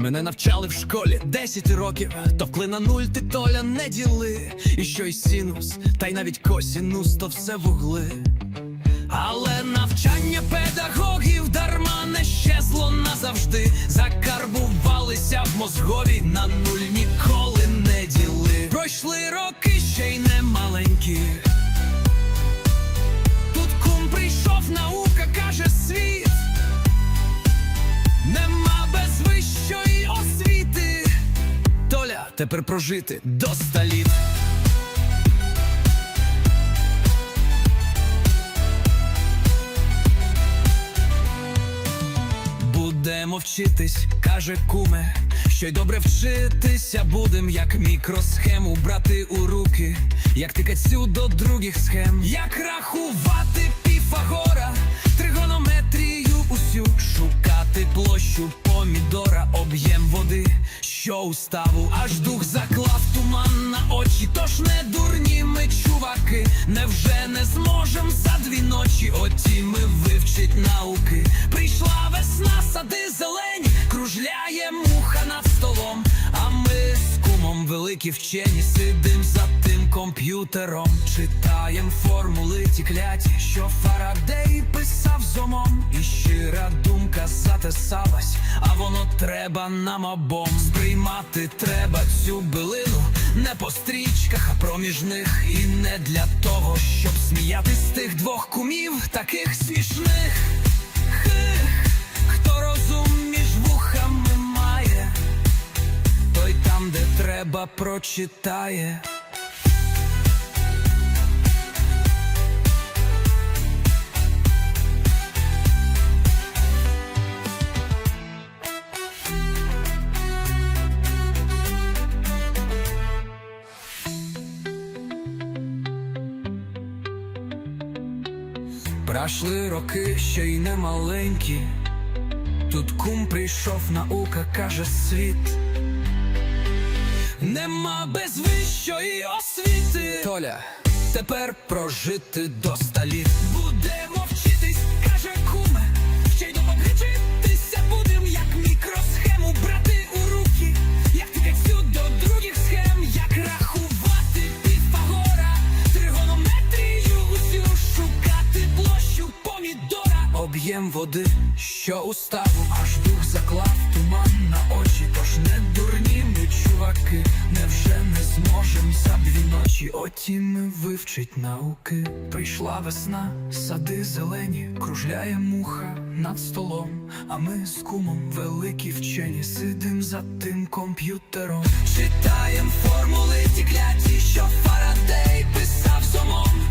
Мене навчали в школі 10 років, товкли на нуль, ти толя не діли. І що й синус, та й навіть косінус, то все вугли. Але навчання педагогів дарма не щезло назавжди. Закарбувалися в мозгові на нуль ніколи не діли. Пройшли роки ще й не маленькі. Тепер прожити до ста літ. Будемо вчитись, каже куме, що й добре вчитися будем, як мікросхему брати у руки, як тикацю до других схем, як рахувати піфагора, тригонометрію усю, шукати площу помідора, об'єм що у ставу, аж дух заклав туман на очі. Тож не дурні ми, чуваки, невже не зможем за дві ночі? Оті ми вивчить науки. Прийшла весна, сади зелень, кружляє муха над столом. А ми з кумом великі вчені сидим за тим комп'ютером. Читаєм формули ті кляті, що Фарадей писав зомом. І щира думка затисалась, а воно треба нам обом сприймати треба цю билину не по стрічках, а проміж них. І не для того, щоб сміятись з тих двох кумів, таких смішних. Хих, хто розум між вухами має, той там, де треба, прочитає. Пройшли роки ще й не маленькі. Тут кум прийшов, наука каже світ. Нема без вищої освіти. Толя, тепер прожити до ста літ. Об'єм води, що у ставу, аж дух заклав туман на очі, тож не дурні ми, чуваки, невже не зможем за дві ночі? Оті ми вивчить науки. Прийшла весна, сади зелені, кружляє муха над столом. А ми з кумом великі вчені сидим за тим комп'ютером. Читаєм формули ті кляті, що Фарадей писав зомом.